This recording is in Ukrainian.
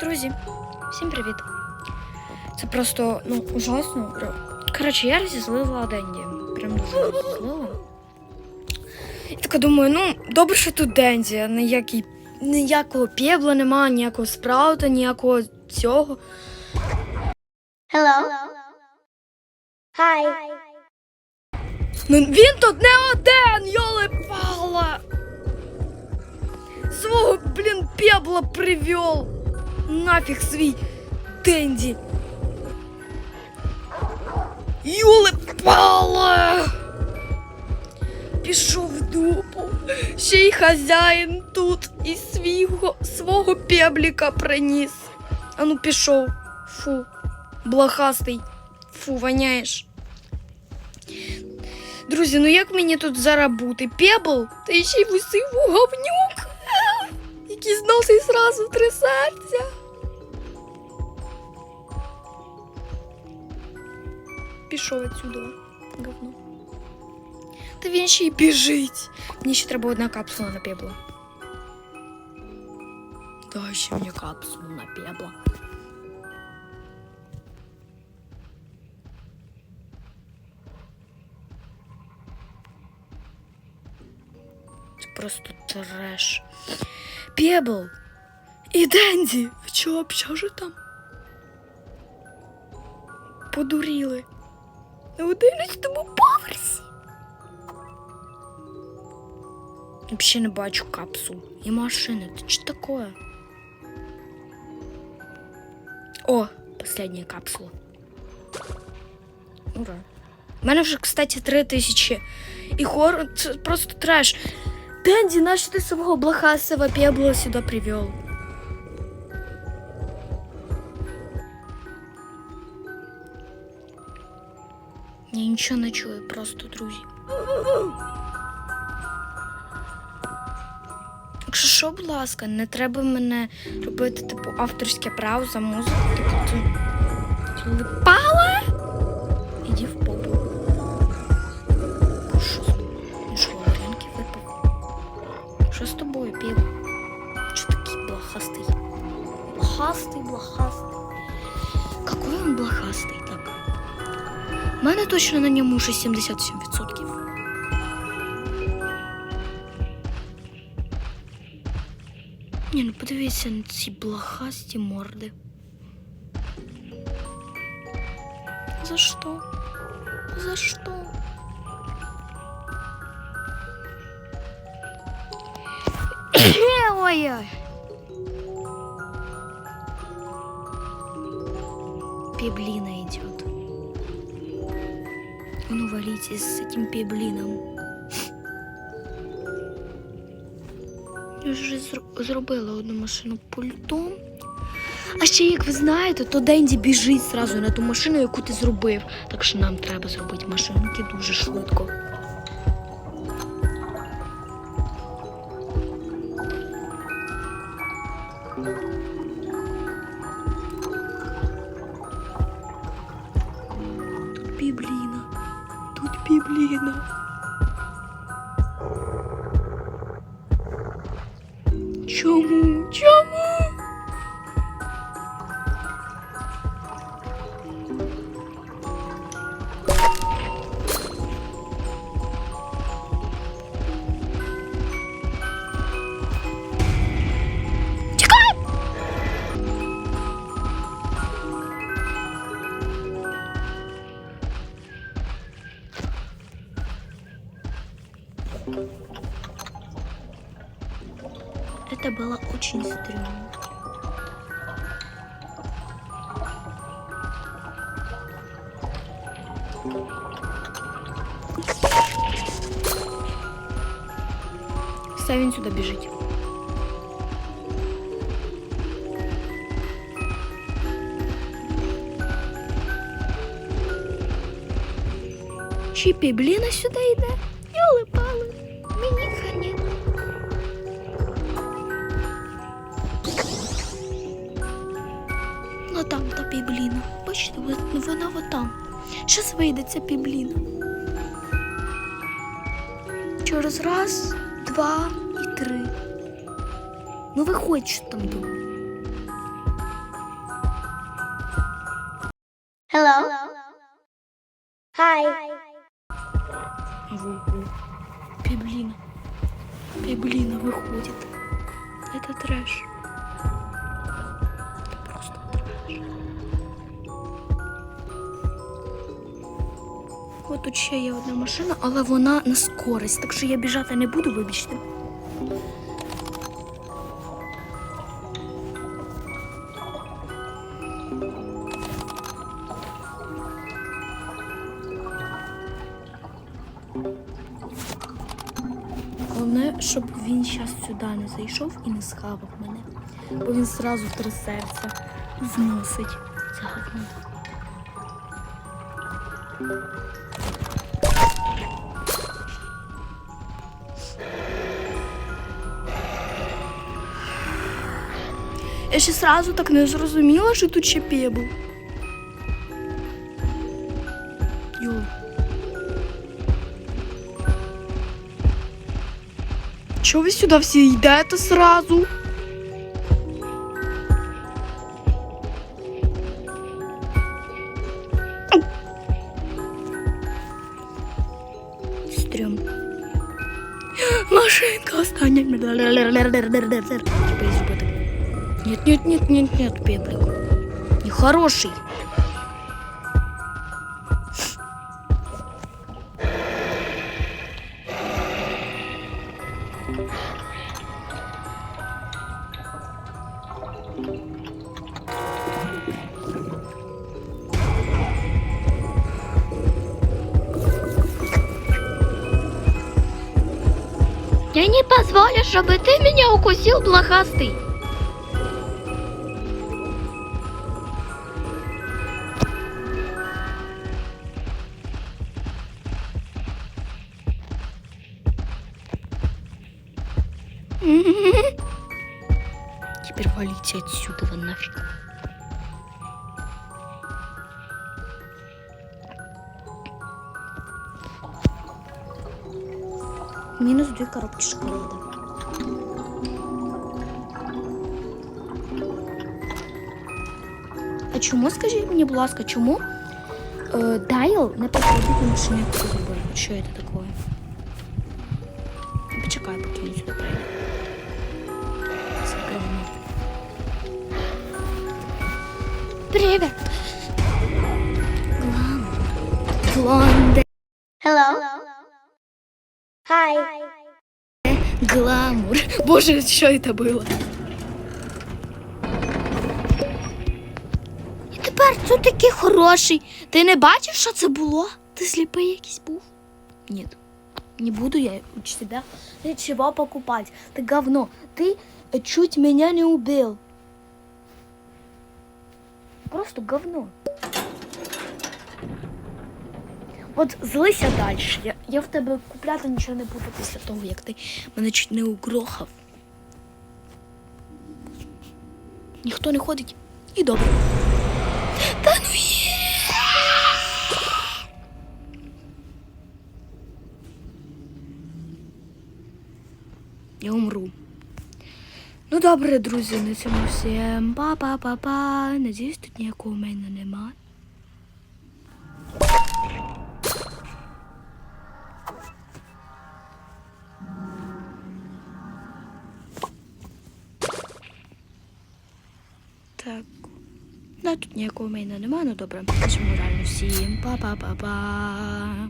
Друзі, всім привіт. Це просто ну, ужасно. Коротше, я розізлила Денді. Прям дуже розізлила. І така думаю, ну, добре, що тут Денді, ніякий, ніякого пєбла немає, ніякого спраута, ніякого цього. Hello. Hi. Ну він тут не один, йоли пала. Свого, блін, пебла привел. Нафіг свій Денді. Йоли пала. Пішов в дупу. Ще й хазяїн тут і свого, свого пебліка приніс. А ну пішов. Фу, блохастий. Фу, воняєш. Друзі, ну як мені тут зараз? Пебл? Та ще й висив говнюк, який зносить зразу три серця. Пішов отсюда, говно. Та він ще й біжить. Мені ще треба одна капсула на пебла. Дай ще мені капсулу на пебла. Це просто треш. Пебл і Денді. Ви чого вже там? Подуріли. На одинадцятому поверсі. Взагалі не бачу капсул. І машини. Це що таке? О, последняя капсула. Ура. У мене вже, кстати, три тисячі. І хор це просто треш. Дэнди, наш ты своего блохастого пебла сюда привел? Я нічого не чую, просто друзі. Якщо що, будь ласка, не треба мене робити, типу, авторське право за музику. Типу, ти, ти? Іди в попу. Що? Він що, варенки випив? Що з тобою, пів? Що такий блохастий? Блохастий, блохастий. Какой он блохастий, так? У мене точно на ньому вже 77%. Ні, ну подивіться на ці блохасті морди. За що? За що? Ой-ой. Пеблина идет. Ну, с этим пеблином. Я вже зробила одну машину пультом. А ще, як ви знаєте, то Денді біжить зразу на ту машину, яку ти зробив. Так що нам треба зробити машинки дуже швидко. সমুচা Это было очень стрёмно. Все, він сюди біжить. Чи пібліна сюди йде? Йоли вона отам. Щось вийдеться пібліна. Через раз, два і три. Ну виходь, що там було. Hello. Hi. Пібліна. Пібліна виходить. Это трэш. Это просто трэш. От тут ще є одна машина, але вона на скорість, так що я біжати не буду, вибачте. Головне, щоб він зараз сюди не зайшов і не схавав мене. Бо він зразу трясеться, зносить. Це говно. Я ще сразу так не зрозуміла, що тут ще пебл. Йо. Чого ви сюди всі йдете сразу? Ау. Стрьом. Машинка остання. Нет, нет, нет, нет, нет, пеплик. Нехороший. Я не позволю, чтобы ты меня укусил, блохастый. Теперь валите отсюда вон нафиг. Минус две коробки шоколада. А чому, скажіть мені, будь ласка, чому е, Дайл не підходить на машині зробив? Що це таке? Привіт! Гланде. Hello. Hi. Гламур. Боже, що це було? І тепер тут такий хороший. Ти не бачив, що це було? Ти сліпий якийсь був? Ні. Не буду я у тебя ничего покупать. Ты говно. Ты э, чуть меня не убил. Просто говно. От злися далі. Я, я в тебе купляти нічого не буду після того, як ти мене чуть не угрохав. Ніхто не ходить. І добре. Та ну є. Я умру. Ну добре, друзі, на цьому всім. Па-па-па-па. Надіюсь, тут ніякого мене нема. Так. Да, тут ніякого мейна нема, ну добре. На реально всім. Па-па-па-па.